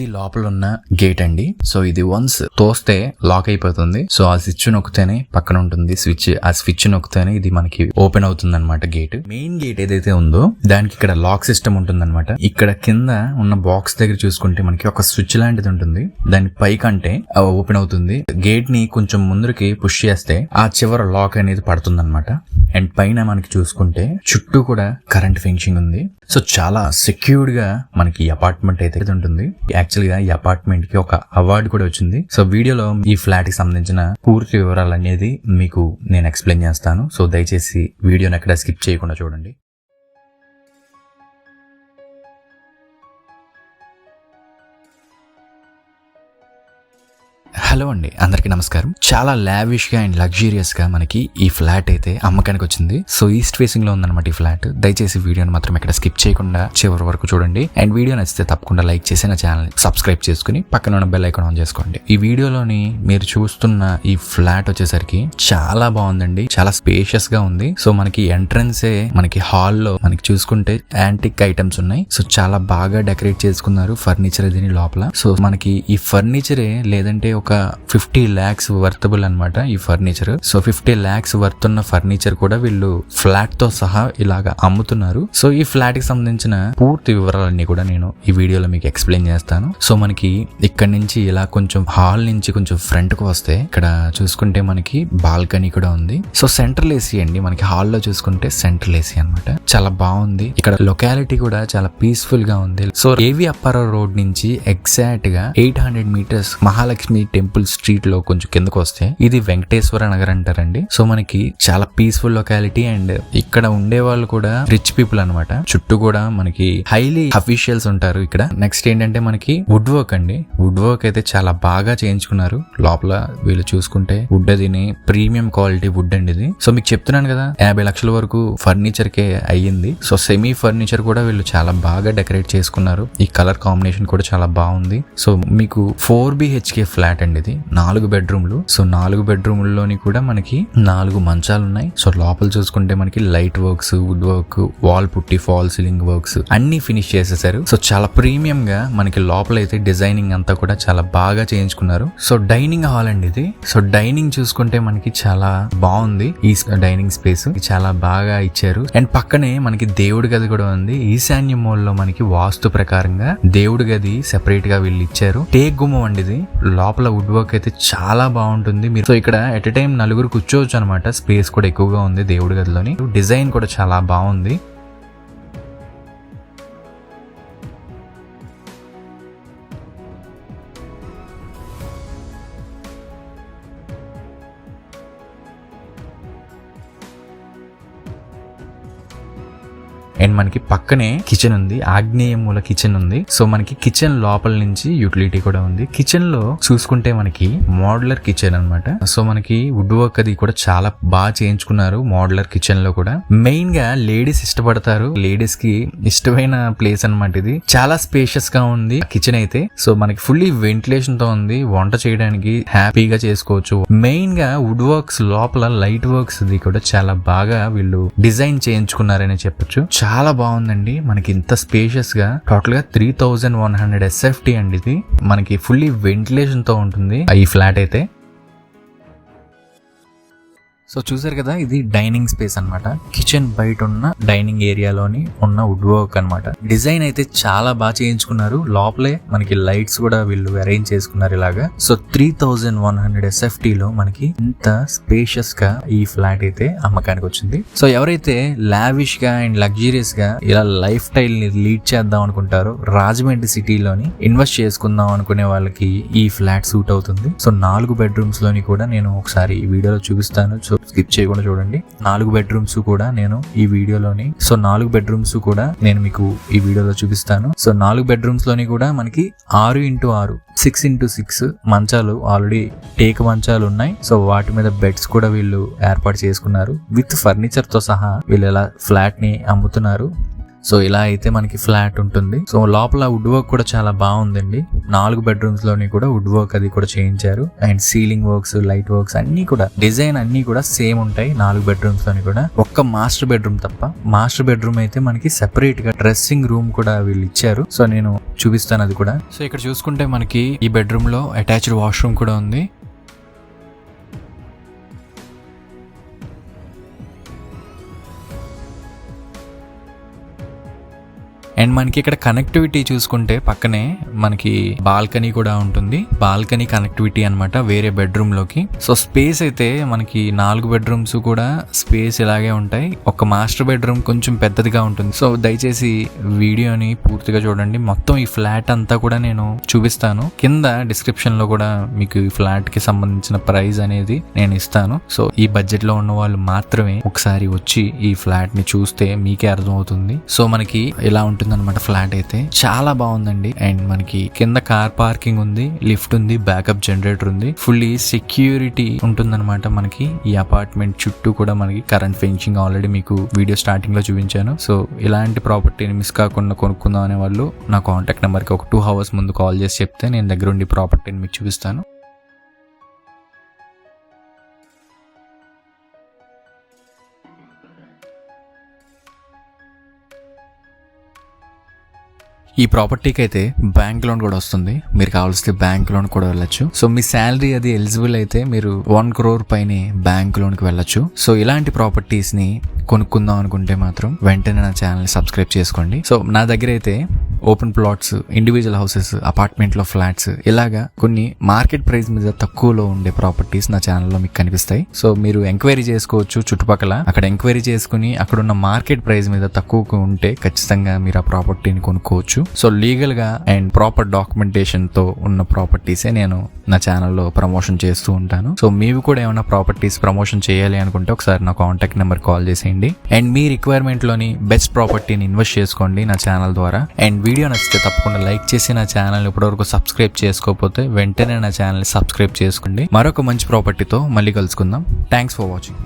ఇది లోపల ఉన్న గేట్ అండి. సో ఇది వన్స్ తోస్తే లాక్ అయిపోతుంది. సో ఆ స్విచ్ నొక్కితేనే పక్కన ఉంటుంది స్విచ్ ఆ స్విచ్ నొక్కితేనే ఇది మనకి ఓపెన్ అవుతుంది అనమాట గేట్ మెయిన్ గేట్ ఏదైతే ఉందో దానికి ఇక్కడ లాక్ సిస్టమ్ ఉంటుంది అనమాట ఇక్కడ కింద ఉన్న బాక్స్ దగ్గర చూసుకుంటే మనకి ఒక స్విచ్ లాంటిది ఉంటుంది. దాని పైకంటే ఓపెన్ అవుతుంది. గేట్ని కొంచెం ముందరికి పుష్ చేస్తే ఆ చివర లాక్ అనేది పడుతుంది అనమాట అండ్ పైన మనకి చూసుకుంటే చుట్టూ కూడా కరెంట్ ఫెన్సింగ్ ఉంది. సో చాలా సెక్యూర్డ్గా మనకి అపార్ట్మెంట్ అయితే ఉంటుంది. యాక్చువల్గా ఈ అపార్ట్మెంట్కి ఒక అవార్డు కూడా వచ్చింది. సో వీడియోలో ఈ ఫ్లాట్కి సంబంధించిన పూర్తి వివరాలు అనేది మీకు నేను ఎక్స్ప్లెయిన్ చేస్తాను. సో దయచేసి వీడియోని ఎక్కడ స్కిప్ చేయకుండా చూడండి. హలో అండి అందరికీ నమస్కారం. చాలా లావిష్గా అండ్ లగ్జూరియస్గా మనకి ఈ ఫ్లాట్ అయితే అమ్మకానికి వచ్చింది. సో ఈస్ట్ ఫేసింగ్లో ఉందన్నమాట ఈ ఫ్లాట్ దయచేసి వీడియోని మాత్రం ఇక్కడ స్కిప్ చేయకుండా చివరి వరకు చూడండి. అండ్ వీడియో నచ్చితే తప్పకుండా లైక్ చేసి నా ఛానల్ సబ్స్క్రైబ్ చేసుకుని పక్కన ఉన్న బెల్ ఐకాన్ ఆన్ చేసుకోండి. ఈ వీడియోలోని మీరు చూస్తున్న ఈ ఫ్లాట్ వచ్చేసరికి చాలా బాగుందండి. చాలా స్పేషియస్గా ఉంది. సో మనకి ఎంట్రన్సే మనకి హాల్లో మనకి చూసుకుంటే యాంటిక్ ఐటమ్స్ ఉన్నాయి. సో చాలా బాగా డెకరేట్ చేసుకున్నారు ఫర్నిచర్ దీని లోపల. సో మనకి ఈ ఫర్నిచరే లేదంటే ఒక ఫిఫ్టీ ల్యాక్స్ వర్తబుల్ అన్నమాట ఈ furniture. So fifty lakhs worth ఉన్న ఫర్నిచర్ కూడా వీళ్ళు ఫ్లాట్తో సహా ఇలాగా అమ్ముతున్నారు. సో ఈ ఫ్లాట్కి సంబంధించిన పూర్తి వివరాలన్నీ కూడా నేను ఈ వీడియోలో మీకు ఎక్స్ప్లెయిన్ చేస్తాను. సో మనకి ఇక్కడ నుంచి ఇలా కొంచెం హాల్ నుంచి కొంచెం ఫ్రంట్కు వస్తే ఇక్కడ చూసుకుంటే మనకి బాల్కనీ కూడా ఉంది. సో సెంట్రల్ ఏసీ అండి. మనకి హాల్లో చూసుకుంటే సెంట్రల్ ఏసీ అన్నమాట. చాలా బాగుంది. ఇక్కడ లొకాలిటీ కూడా చాలా పీస్ఫుల్గా ఉంది. సో ఏవి అప్పారావు రోడ్ నుంచి ఎగ్జాక్ట్గా eight hundred metres Mahalakshmi temple స్ట్రీట్లో కొంచెం కిందకు వస్తే ఇది వెంకటేశ్వర నగర్ అంటారండి. సో మనకి చాలా పీస్ఫుల్ లొకాలిటీ అండ్ ఇక్కడ ఉండే వాళ్ళు కూడా రిచ్ పీపుల్ అన్నమాట. చుట్టూ కూడా మనకి హైలీ అఫీషియల్స్ ఉంటారు ఇక్కడ. నెక్స్ట్ ఏంటంటే మనకి వుడ్ వర్క్ అండి. వుడ్ వర్క్ అయితే చాలా బాగా చేయించుకున్నారు. లోపల వీళ్ళు చూసుకుంటే వుడ్ అదిని ప్రీమియం క్వాలిటీ వుడ్ అండి ఇది. సో మీకు చెప్తున్నాను కదా యాభై లక్షల వరకు ఫర్నిచర్ కే అయ్యింది. సో సెమీ ఫర్నిచర్ కూడా వీళ్ళు చాలా బాగా డెకరేట్ చేసుకున్నారు. ఈ కలర్ కాంబినేషన్ కూడా చాలా బాగుంది. సో మీకు ఫోర్ బిహెచ్కే ఫ్లాట్ అండి ఇది నాలుగు బెడ్రూమ్లు. సో నాలుగు బెడ్రూమ్లలోని కూడా మనకి నాలుగు మంచాలు ఉన్నాయి సో లోపల చూసుకుంటే మనకి light works wood work wall putty false ceiling works అన్ని ఫినిష్ చేసేసారు. సో చాలా ప్రీమియం గా మనకి లోపల అయితే డిజైనింగ్ అంతా కూడా చాలా బాగా చేయించుకున్నారు. సో డైనింగ్ హాల్ అండి ఇది. సో డైనింగ్ చూసుకుంటే మనకి చాలా బాగుంది. ఈ డైనింగ్ స్పేస్ చాలా బాగా ఇచ్చారు. అండ్ పక్కనే మనకి దేవుడి గది కూడా ఉంది. ఈశాన్య మూలలో మనకి వాస్తు ప్రకారంగా దేవుడి గది సెపరేట్గా వీళ్ళు ఇచ్చారు. టేక్ గుమ్మం అండి ఇది. లోపల వుడ్ వర్క్ అయితే చాలా బాగుంటుంది. మీరు సో ఇక్కడ ఎట్ ఎ టైం నలుగురు కూర్చోవచ్చు అనమాట స్పేస్ కూడా ఎక్కువగా ఉంది దేవుడి గదిలోని. డిజైన్ కూడా చాలా బాగుంది. అండ్ మనకి పక్కనే కిచెన్ ఉంది. ఆగ్నేయ మూల కిచెన్ ఉంది. సో మనకి కిచెన్ లోపల నుంచి యూటిలిటీ కూడా ఉంది. కిచెన్లో చూసుకుంటే మనకి మోడలర్ కిచెన్ అన్నమాట. సో మనకి వుడ్ వర్క్ అది కూడా చాలా బాగా చేయించుకున్నారు మోడలర్ కిచెన్లో కూడా. మెయిన్గా లేడీస్ ఇష్టపడతారు. లేడీస్కి ఇష్టమైన ప్లేస్ అన్నమాట ఇది. చాలా స్పేషియస్గా ఉంది కిచెన్ అయితే. సో మనకి ఫుల్లీ వెంటిలేషన్తో ఉంది. వంట చేయడానికి హ్యాపీగా చేసుకోవచ్చు. మెయిన్గా వుడ్ వర్క్స్ లోపల లైట్ వర్క్స్ ఇది కూడా చాలా బాగా వీళ్ళు డిజైన్ చేయించుకున్నారని చెప్పొచ్చు. చాలా చాలా బాగుందండి. మనకి ఇంత స్పేషియస్గా టోటల్గా three thousand one hundred SFT అండి ఇది. మనకి ఫుల్లీ వెంటిలేషన్తో ఉంటుంది. ఈ ఫ్లాట్ అయితే. సో చూసారు కదా ఇది డైనింగ్ స్పేస్ అన్నమాట. కిచెన్ బయట ఉన్న డైనింగ్ ఏరియాలోని ఉన్న వుడ్ వర్క్ అనమాట డిజైన్ అయితే చాలా బాగా చేయించుకున్నారు. లోపలే మనకి లైట్స్ కూడా వీళ్ళు అరేంజ్ చేసుకున్నారు ఇలాగా. So three thousand one hundred SFT లో మనకి ఇంత స్పేషియస్గా ఈ ఫ్లాట్ అయితే అమ్మకానికి వచ్చింది. సో ఎవరైతే లావిష్గా అండ్ లగ్జూరియస్గా ఇలా లైఫ్ స్టైల్ని లీడ్ చేద్దాం అనుకుంటారో రాజమండ్రి సిటీలోని ఇన్వెస్ట్ చేసుకుందాం అనుకునే వాళ్ళకి ఈ ఫ్లాట్ సూట్ అవుతుంది. సో నాలుగు బెడ్రూమ్స్లోని కూడా నేను ఒకసారి ఈ వీడియోలో చూపిస్తాను. సో స్కిప్ చేయకుండా చూడండి. నాలుగు బెడ్రూమ్స్ కూడా నేను ఈ వీడియోలోని సో నాలుగు బెడ్రూమ్స్ కూడా నేను మీకు ఈ వీడియోలో చూపిస్తాను. సో నాలుగు బెడ్రూమ్స్లోని కూడా మనకి ఆరు ఇంటూ ఆరు సిక్స్ ఇంటూ సిక్స్ మంచాలు ఆల్రెడీ టేక్ మంచాలు ఉన్నాయి. సో వాటి మీద బెడ్స్ కూడా వీళ్ళు ఏర్పాటు చేసుకున్నారు. విత్ ఫర్నిచర్తో సహా వీళ్ళు ఇలా ఫ్లాట్ని అమ్ముతున్నారు. సో ఇలా అయితే మనకి ఫ్లాట్ ఉంటుంది. సో లోపల వుడ్ వర్క్ కూడా చాలా బాగుందండి. నాలుగు బెడ్రూమ్స్లోని కూడా వుడ్ వర్క్ అది కూడా చేయించారు. And ceiling works light works అన్ని కూడా డిజైన్ అన్ని కూడా సేమ్ ఉంటాయి నాలుగు బెడ్రూమ్స్లోని కూడా. ఒక్క మాస్టర్ బెడ్రూమ్ తప్ప మాస్టర్ బెడ్రూమ్ అయితే మనకి సెపరేట్గా డ్రెస్సింగ్ రూమ్ కూడా వీళ్ళు ఇచ్చారు. సో నేను చూపిస్తాను అది కూడా. సో ఇక్కడ చూసుకుంటే మనకి ఈ బెడ్రూమ్లో అటాచ్డ్ వాష్రూమ్ కూడా ఉంది. అండ్ మనకి ఇక్కడ కనెక్టివిటీ చూసుకుంటే పక్కనే మనకి బాల్కనీ కూడా ఉంటుంది. బాల్కనీ కనెక్టివిటీ అన్నమాట వేరే బెడ్రూమ్లోకి సో స్పేస్ అయితే మనకి నాలుగు బెడ్రూమ్స్ కూడా స్పేస్ ఇలాగే ఉంటాయి. ఒక మాస్టర్ బెడ్రూమ్ కొంచెం పెద్దదిగా ఉంటుంది. సో దయచేసి వీడియోని పూర్తిగా చూడండి. మొత్తం ఈ ఫ్లాట్ అంతా కూడా నేను చూపిస్తాను. కింద డిస్క్రిప్షన్లో కూడా మీకు ఈ ఫ్లాట్కి సంబంధించిన ప్రైస్ అనేది నేను ఇస్తాను. సో ఈ బడ్జెట్లో ఉన్న వాళ్ళు మాత్రమే ఒకసారి వచ్చి ఈ ఫ్లాట్ని చూస్తే మీకే అర్థమవుతుంది. సో మనకి ఇలా ఉంటుంది అనమాట ఫ్లాట్ అయితే. చాలా బాగుందండి. అండ్ మనకి కింద కార్ పార్కింగ్ ఉంది లిఫ్ట్ ఉంది బ్యాకప్ జనరేటర్ ఉంది. ఫుల్లీ సెక్యూరిటీ ఉంటుందన్నమాట మనకి. ఈ అపార్ట్మెంట్ చుట్టూ కూడా మనకి కరెంట్ ఫెన్సింగ్ ఆల్రెడీ మీకు వీడియో స్టార్టింగ్లో చూపించాను. సో ఇలాంటి ప్రాపర్టీని మిస్ కాకుండా కొనుక్కుందాం అనే వాళ్ళు నా కాంటాక్ట్ నెంబర్కి ఒక టూ అవర్స్ ముందు కాల్ చేసి చెప్తే నేను దగ్గర ఉండి ప్రాపర్టీని మీకు చూపిస్తాను. ఈ ప్రాపర్టీకి అయితే బ్యాంక్ లోన్ కూడా వస్తుంది. మీరు కావాల్సిన బ్యాంక్ లోన్ కూడా వెళ్ళొచ్చు. సో మీ శాలరీ అది ఎలిజిబుల్ అయితే మీరు వన్ క్రోర్ పైన బ్యాంక్ లోన్కి వెళ్ళొచ్చు. సో ఇలాంటి ప్రాపర్టీస్ని కొనుక్కుందాం అనుకుంటే మాత్రం వెంటనే నా ఛానల్ సబ్స్క్రైబ్ చేసుకోండి. సో నా దగ్గర అయితే ఓపెన్ ప్లాట్స్ ఇండివిజువల్ హౌసెస్ అపార్ట్మెంట్లో ఫ్లాట్స్ ఇలాగా కొన్ని మార్కెట్ ప్రైస్ మీద తక్కువలో ఉండే ప్రాపర్టీస్ నా ఛానల్లో మీకు కనిపిస్తాయి. సో మీరు ఎంక్వైరీ చేసుకోవచ్చు చుట్టుపక్కల. అక్కడ ఎంక్వైరీ చేసుకుని అక్కడ ఉన్న మార్కెట్ ప్రైస్ మీద తక్కువకు ఉంటే ఖచ్చితంగా మీరు ఆ ప్రాపర్టీని కొనుక్కోవచ్చు. సో లీగల్గా అండ్ ప్రాపర్ డాక్యుమెంటేషన్తో ఉన్న ప్రాపర్టీసే నేను నా ఛానల్లో ప్రమోషన్ చేస్తూ ఉంటాను. సో మీవి కూడా ఏమైనా ప్రాపర్టీస్ ప్రమోషన్ చేయాలి అనుకుంటే ఒకసారి నా కాంటాక్ట్ నెంబర్ కాల్ చేసేయండి. అండ్ మీ రిక్వైర్మెంట్లోని బెస్ట్ ప్రాపర్టీని ఇన్వెస్ట్ చేసుకోండి నా ఛానల్ ద్వారా. అండ్ వీడియో నచ్చితే తప్పకుండా లైక్ చేసి నా ఛానల్ ఇప్పటివరకు సబ్స్క్రైబ్ చేసుకోకపోతే వెంటనే నా ఛానల్ సబ్స్క్రైబ్ చేసుకోండి. మరొక మంచి ప్రాపర్టీతో మళ్ళీ కలుసుకుందాం. Thanks for watching